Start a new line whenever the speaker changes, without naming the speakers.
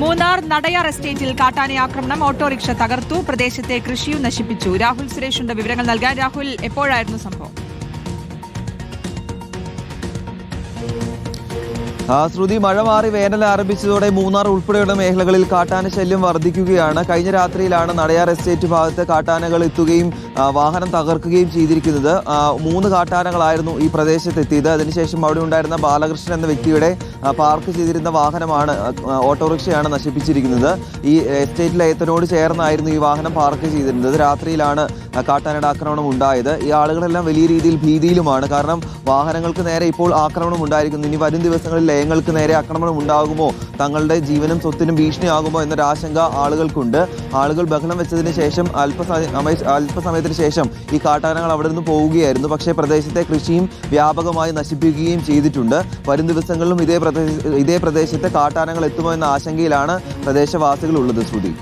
മൂന്നാർ നടയാർ എസ്റ്റേറ്റിൽ കാട്ടാന ആക്രമണം ഓട്ടോറിക്ഷ തകർത്തു പ്രദേശത്തെ കൃഷിയും നശിപ്പിച്ചു. രാഹുൽ സുരേഷിന്റെ വിവരങ്ങൾ നൽകാൻ. രാഹുൽ എപ്പോഴായിരുന്നു സംഭവം?
ശ്രുതി മഴ മാറി വേനൽ ആരംഭിച്ചതോടെ മൂന്നാർ ഉൾപ്പെടെയുള്ള മേഖലകളിൽ കാട്ടാന ശല്യം വർദ്ധിക്കുകയാണ്. കഴിഞ്ഞ രാത്രിയിലാണ് നടയാർ എസ്റ്റേറ്റ് ഭാഗത്ത് കാട്ടാനകൾ എത്തുകയും വാഹനം തകർക്കുകയും ചെയ്തിരിക്കുന്നത്. മൂന്ന് കാട്ടാനകളായിരുന്നു ഈ പ്രദേശത്ത് എത്തിയത് അതിനുശേഷം അവിടെ ഉണ്ടായിരുന്ന ബാലകൃഷ്ണൻ എന്ന വ്യക്തിയുടെ പാർക്ക് ചെയ്തിരുന്ന വാഹനമാണ് ഓട്ടോറിക്ഷയാണ് നശിപ്പിച്ചിരിക്കുന്നത്. ഈ എസ്റ്റേറ്റിലെ ഏത്തനോട് ചേർന്നായിരുന്നു ഈ വാഹനം പാർക്ക് ചെയ്തിരുന്നത്. രാത്രിയിലാണ് കാട്ടാനയുടെ ആക്രമണം ഉണ്ടായത്. ഈ ആളുകളെല്ലാം വലിയ രീതിയിൽ ഭീതിയിലുമാണ്. കാരണം വാഹനങ്ങൾക്ക് നേരെ ഇപ്പോൾ ആക്രമണം ഉണ്ടായിരിക്കുന്നു. ഇനി വരും ദിവസങ്ങളിൽ ലയങ്ങൾക്ക് നേരെ ആക്രമണം ഉണ്ടാകുമോ? തങ്ങളുടെ ജീവനും സ്വത്തിനും ഭീഷണിയാകുമോ എന്നൊരു ആശങ്ക ആളുകൾക്കുണ്ട്. ആളുകൾ ബഹളം വെച്ചതിന് ശേഷം അല്പസമയ അല്പസമയത്തിന് ശേഷം ഈ കാട്ടാനകൾ അവിടെ നിന്ന് പോവുകയായിരുന്നു. പക്ഷേ പ്രദേശത്തെ കൃഷിയും വ്യാപകമായി നശിപ്പിക്കുകയും ചെയ്തിട്ടുണ്ട്. വരും ദിവസങ്ങളിലും ഇതേ പ്രദേശ ഇതേ പ്രദേശത്തെ കാട്ടാനകൾ എത്തുമോ എന്ന ആശങ്കയിലാണ് പ്രദേശവാസികൾ ഉള്ളത് ശ്രുതി.